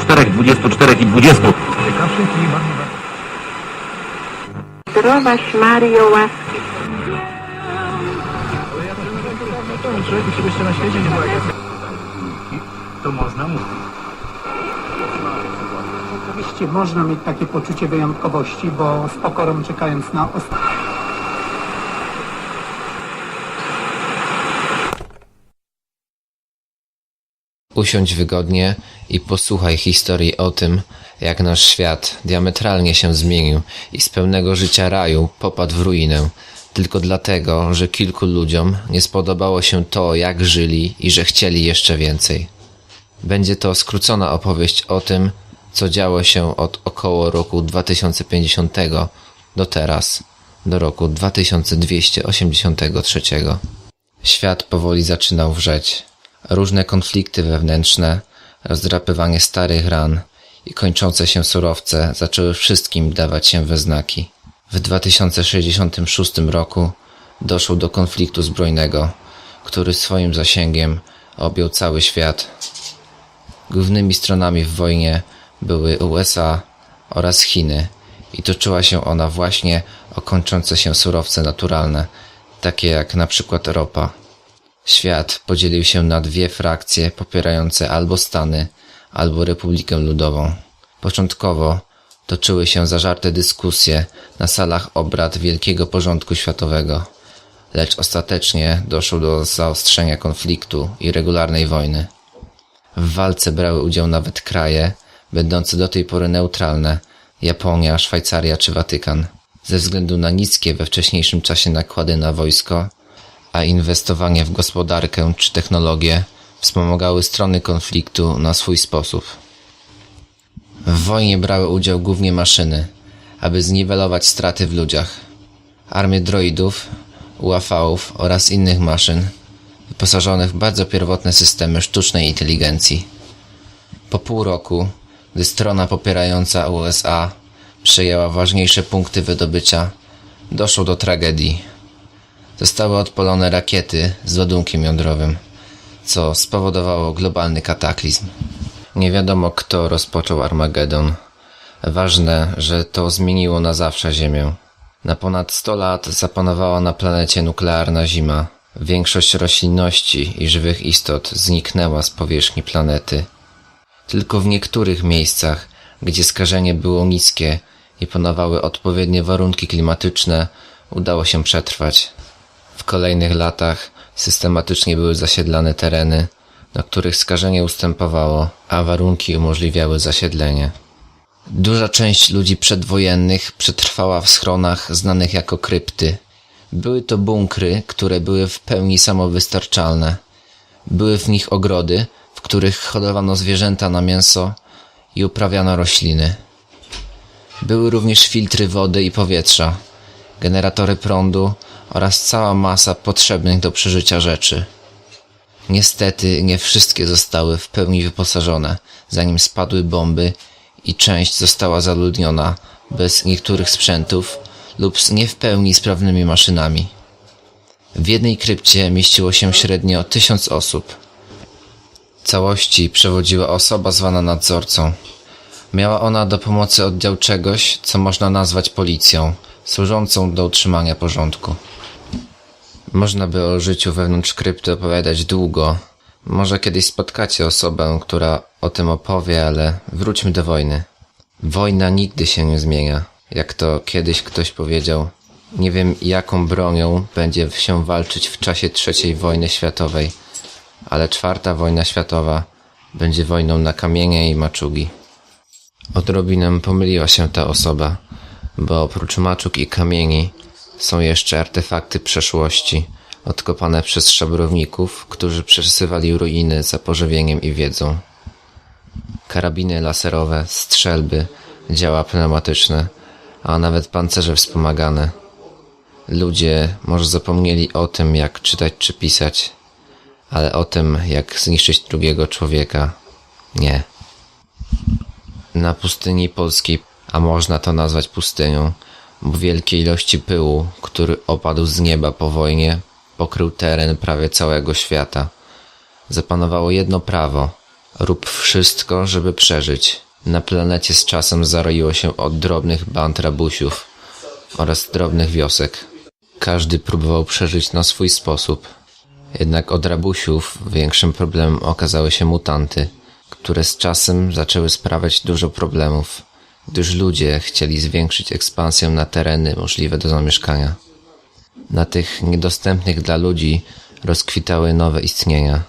Czterech, dwudziestu czterech i dwudziestu. Zdrowaś Mario, łaski Człowieku się jeszcze na świecie nie było To można mówić. Oczywiście można mieć takie poczucie wyjątkowości, bo z pokorą czekając na ostatnie. Usiądź wygodnie i posłuchaj historii o tym, jak nasz świat diametralnie się zmienił i z pełnego życia raju popadł w ruinę, tylko dlatego, że kilku ludziom nie spodobało się to, jak żyli i że chcieli jeszcze więcej. Będzie to skrócona opowieść o tym, co działo się od około roku 2050 do teraz, do roku 2283. Świat powoli zaczynał wrzeć. Różne konflikty wewnętrzne, rozdrapywanie starych ran i kończące się surowce zaczęły wszystkim dawać się we znaki. W 2066 roku doszło do konfliktu zbrojnego, który swoim zasięgiem objął cały świat. Głównymi stronami w wojnie były USA oraz Chiny i toczyła się ona właśnie o kończące się surowce naturalne, takie jak na przykład ropa. Świat podzielił się na dwie frakcje popierające albo Stany, albo Republikę Ludową. Początkowo toczyły się zażarte dyskusje na salach obrad Wielkiego Porządku Światowego, lecz ostatecznie doszło do zaostrzenia konfliktu i regularnej wojny. W walce brały udział nawet kraje, będące do tej pory neutralne, Japonia, Szwajcaria czy Watykan. Ze względu na niskie we wcześniejszym czasie nakłady na wojsko, a inwestowanie w gospodarkę czy technologię wspomagały strony konfliktu na swój sposób. W wojnie brały udział głównie maszyny, aby zniwelować straty w ludziach. Armie droidów, UAV-ów oraz innych maszyn, wyposażonych w bardzo pierwotne systemy sztucznej inteligencji. Po pół roku, gdy strona popierająca USA przejęła ważniejsze punkty wydobycia, doszło do tragedii. Zostały odpalone rakiety z ładunkiem jądrowym, co spowodowało globalny kataklizm. Nie wiadomo kto rozpoczął Armagedon. Ważne, że to zmieniło na zawsze Ziemię. Na ponad 100 lat zapanowała na planecie nuklearna zima. Większość roślinności i żywych istot zniknęła z powierzchni planety. Tylko w niektórych miejscach, gdzie skażenie było niskie i panowały odpowiednie warunki klimatyczne, udało się przetrwać. W kolejnych latach systematycznie były zasiedlane tereny, na których skażenie ustępowało, a warunki umożliwiały zasiedlenie. Duża część ludzi przedwojennych przetrwała w schronach znanych jako krypty. Były to bunkry, które były w pełni samowystarczalne. Były w nich ogrody, w których hodowano zwierzęta na mięso i uprawiano rośliny. Były również filtry wody i powietrza, generatory prądu oraz cała masa potrzebnych do przeżycia rzeczy. Niestety nie wszystkie zostały w pełni wyposażone, zanim spadły bomby i część została zaludniona bez niektórych sprzętów lub z nie w pełni sprawnymi maszynami. W jednej krypcie mieściło się średnio tysiąc osób. Całości przewodziła osoba zwana nadzorcą. Miała ona do pomocy oddział czegoś, co można nazwać policją, służącą do utrzymania porządku. Można by o życiu wewnątrz krypty opowiadać długo. Może kiedyś spotkacie osobę, która o tym opowie, ale wróćmy do wojny. Wojna nigdy się nie zmienia. Jak to kiedyś ktoś powiedział, nie wiem jaką bronią będzie się walczyć w czasie III wojny światowej, ale czwarta wojna światowa będzie wojną na kamienie i maczugi. Odrobinę pomyliła się ta osoba, bo oprócz maczug i kamieni są jeszcze artefakty przeszłości, odkopane przez szabrowników, którzy przesywali ruiny za pożywieniem i wiedzą. Karabiny laserowe, strzelby, działa pneumatyczne, a nawet pancerze wspomagane. Ludzie może zapomnieli o tym, jak czytać czy pisać, ale o tym, jak zniszczyć drugiego człowieka, nie. Na pustyni polskiej, a można to nazwać pustynią, wielkie ilości pyłu, który opadł z nieba po wojnie, pokrył teren prawie całego świata. Zapanowało jedno prawo Rób wszystko, żeby przeżyć. Na planecie z czasem zaroiło się od drobnych band rabusiów oraz drobnych wiosek. Każdy próbował przeżyć na swój sposób. Jednak od rabusiów większym problemem okazały się mutanty, które z czasem zaczęły sprawiać dużo problemów, gdyż ludzie chcieli zwiększyć ekspansję na tereny możliwe do zamieszkania. Na tych niedostępnych dla ludzi rozkwitały nowe istnienia,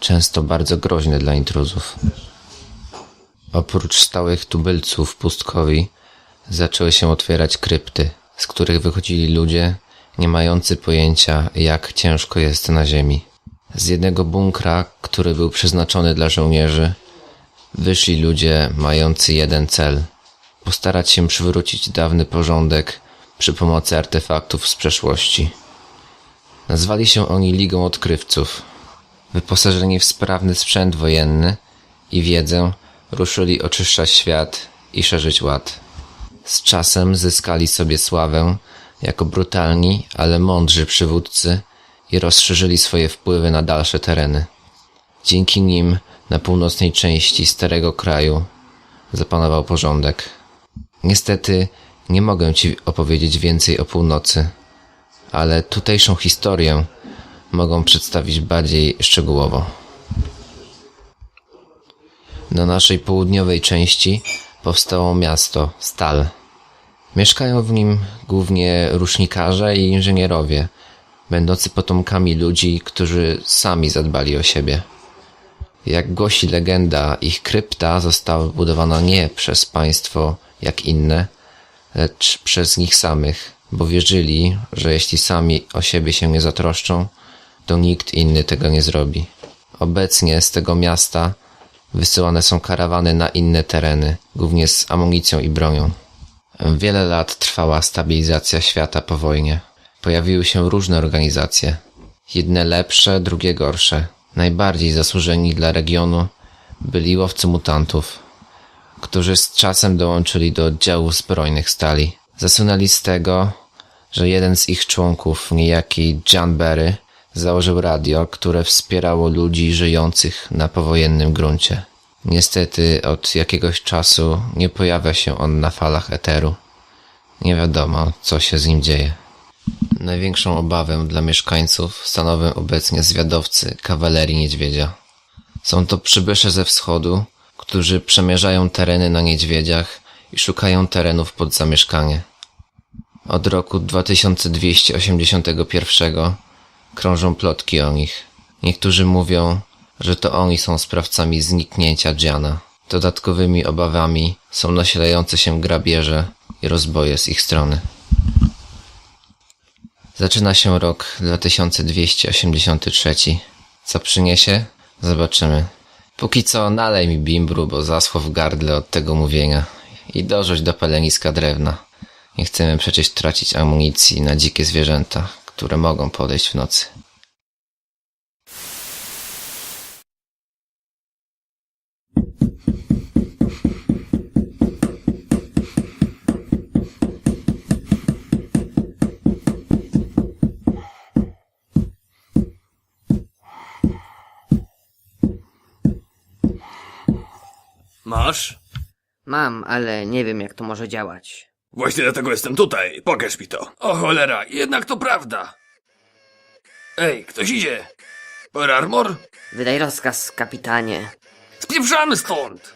często bardzo groźne dla intruzów. Oprócz stałych tubylców pustkowi zaczęły się otwierać krypty, z których wychodzili ludzie nie mający pojęcia, jak ciężko jest na ziemi. Z jednego bunkra, który był przeznaczony dla żołnierzy, wyszli ludzie mający jeden cel postarać się przywrócić dawny porządek przy pomocy artefaktów z przeszłości. Nazwali się oni Ligą Odkrywców. Wyposażeni w sprawny sprzęt wojenny i wiedzę, ruszyli oczyszczać świat i szerzyć ład. Z czasem zyskali sobie sławę jako brutalni, ale mądrzy przywódcy i rozszerzyli swoje wpływy na dalsze tereny. Dzięki nim na północnej części Starego Kraju zapanował porządek. Niestety nie mogę Ci opowiedzieć więcej o północy, ale tutejszą historię mogą przedstawić bardziej szczegółowo. Na naszej południowej części powstało miasto Stal. Mieszkają w nim głównie rusznikarze i inżynierowie, będący potomkami ludzi, którzy sami zadbali o siebie. Jak głosi legenda, ich krypta została budowana nie przez państwo jak inne, lecz przez nich samych, bo wierzyli, że jeśli sami o siebie się nie zatroszczą, to nikt inny tego nie zrobi. Obecnie z tego miasta wysyłane są karawany na inne tereny, głównie z amunicją i bronią. Wiele lat trwała stabilizacja świata po wojnie. Pojawiły się różne organizacje. Jedne lepsze, drugie gorsze. Najbardziej zasłużeni dla regionu byli łowcy mutantów, którzy z czasem dołączyli do oddziałów zbrojnych stali. Zasunęli z tego, że jeden z ich członków, niejaki John Berry, założył radio, które wspierało ludzi żyjących na powojennym gruncie. Niestety od jakiegoś czasu nie pojawia się on na falach eteru. Nie wiadomo, co się z nim dzieje. Największą obawę dla mieszkańców stanowią obecnie zwiadowcy kawalerii niedźwiedzia. Są to przybysze ze wschodu, którzy przemierzają tereny na niedźwiedziach i szukają terenów pod zamieszkanie. Od roku 2281 krążą plotki o nich. Niektórzy mówią, że to oni są sprawcami zniknięcia Dziana. Dodatkowymi obawami są nasilające się grabieże i rozboje z ich strony. Zaczyna się rok 2283. Co przyniesie? Zobaczymy. Póki co nalej mi bimbru, bo zaschło w gardle od tego mówienia. I dorzuć do paleniska drewna. Nie chcemy przecież tracić amunicji na dzikie zwierzęta, które mogą podejść w nocy. Masz? Mam, ale nie wiem jak to może działać. Właśnie dlatego jestem tutaj. Pokaż mi to. O cholera, jednak to prawda. Ej, ktoś idzie. Per Armor? Wydaj rozkaz, kapitanie. Spieprzamy stąd!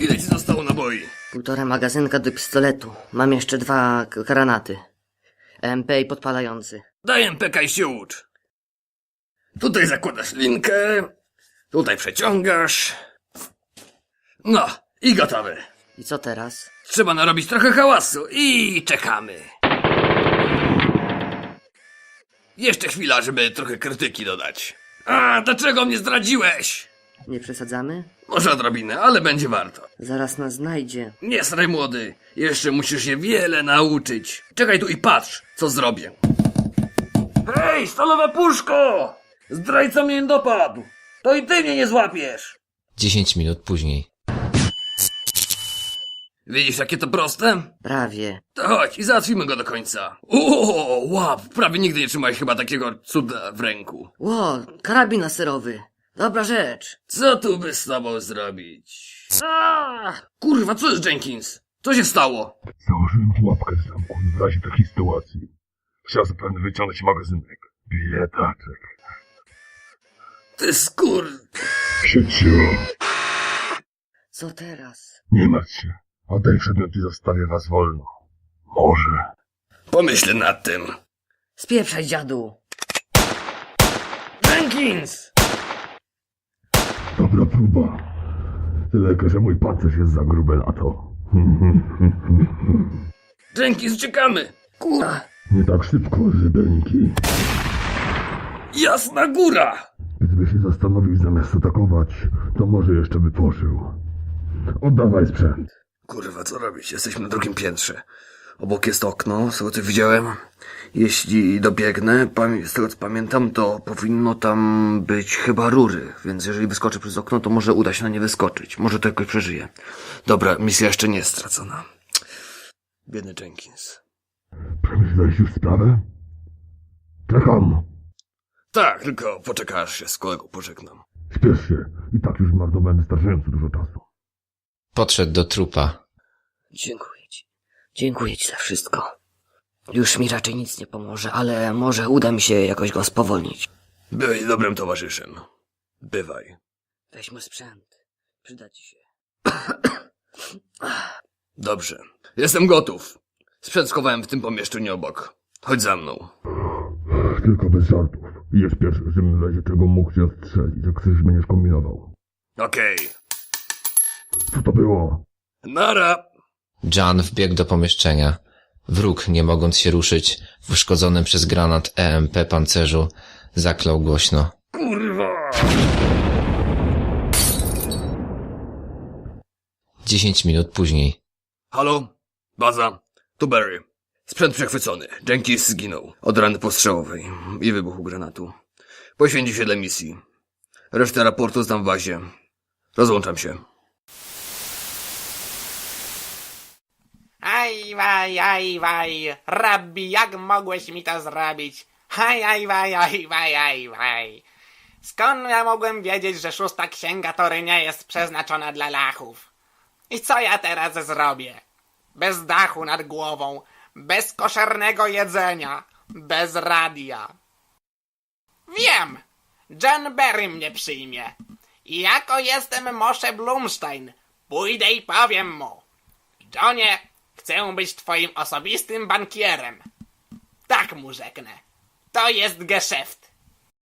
Ile ci zostało naboi? Półtora magazynka do pistoletu. Mam jeszcze dwa k- granaty. MP i podpalający. Daj MPK i się ucz. Tutaj zakładasz linkę. Tutaj przeciągasz. No, i gotowe. I co teraz? Trzeba narobić trochę hałasu i czekamy. Jeszcze chwila, żeby trochę krytyki dodać. A, dlaczego mnie zdradziłeś? Nie przesadzamy? Może odrobinę, ale będzie warto. Zaraz nas znajdzie. Nie sraj młody, jeszcze musisz się wiele nauczyć. Czekaj tu i patrz, co zrobię. Hej, stalowe puszko! Zdrajca mnie dopadł. To i ty mnie nie złapiesz. 10 minut później. Widzisz, jakie to proste? Prawie. To chodź i załatwimy go do końca. O, łap, prawie nigdy nie trzymałeś chyba takiego cuda w ręku. Ło, karabin laserowy. Dobra rzecz. Co tu by z tobą zrobić? A, kurwa, co jest Jenkins? Co się stało? Założyłem pułapkę z zamku w razie takiej sytuacji. Chciał zapewne wyciągnąć magazynek. Biedaczek. Ty skur... Sieciu, Co teraz? nie martw się. Oddaj przedmiot i zostawię was wolno. Może. Pomyślę nad tym. Spieprzaj, dziadu. Jenkins! Dobra próba. Tyle, że mój pancerz jest za gruby na to. Jenkins, uciekamy! Kurwa! Nie tak szybko, żybeńki. Jasna góra! Gdyby się zastanowił zamiast atakować, to może jeszcze by pożył. Oddawaj sprzęt. Kurwa, co robić? Jesteśmy na drugim piętrze. Obok jest okno, z tego co widziałem. Jeśli dobiegnę, z tego co pamiętam, to powinno tam być chyba rury, więc jeżeli wyskoczę przez okno, to może uda się na nie wyskoczyć. Może to jakoś przeżyję. Dobra, misja jeszcze nie jest stracona. Biedny Jenkins. Przemyślałeś już sprawę? Czekam. Tak, tylko poczekaj, aż się z kolegą pożegnam. Śpiesz się. I tak już marnowałem wystarczająco dużo czasu. Podszedł do trupa. Dziękuję ci. Dziękuję ci za wszystko. Już mi raczej nic nie pomoże, ale może uda mi się jakoś go spowolnić. Byłeś dobrym towarzyszem. Bywaj. Weźmy sprzęt. Przyda ci się. Dobrze. Jestem gotów. Sprzęt schowałem w tym pomieszczeniu obok. Chodź za mną. Tylko bez żartów. Jest pierwszy, żebym w razie czego mógł się odstrzelić, jak coś będziesz kombinował. Okej. Co to było? Nara! Jan wbiegł do pomieszczenia. Wróg, nie mogąc się ruszyć, w uszkodzonym przez granat EMP pancerzu, zaklął głośno. Kurwa! Dziesięć minut później. Halo? Baza? Tu Barry. Sprzęt przechwycony. Jenkins zginął. Od rany postrzałowej i wybuchu granatu. Poświęci się dla misji. Resztę raportu znam w bazie. Rozłączam się. Aj, waj, aj, waj, rabbi, jak mogłeś mi to zrobić? Aj, aj, waj, aj, waj, aj, waj. Skąd ja mogłem wiedzieć, że szósta księga Tory nie jest przeznaczona dla lachów? I co ja teraz zrobię? Bez dachu nad głową, bez koszernego jedzenia, bez radia. Wiem! John Berry mnie przyjmie. I jako jestem Moshe Blumstein, pójdę i powiem mu. Johnie, chcę być twoim osobistym bankierem. Tak mu rzeknę. To jest geszeft.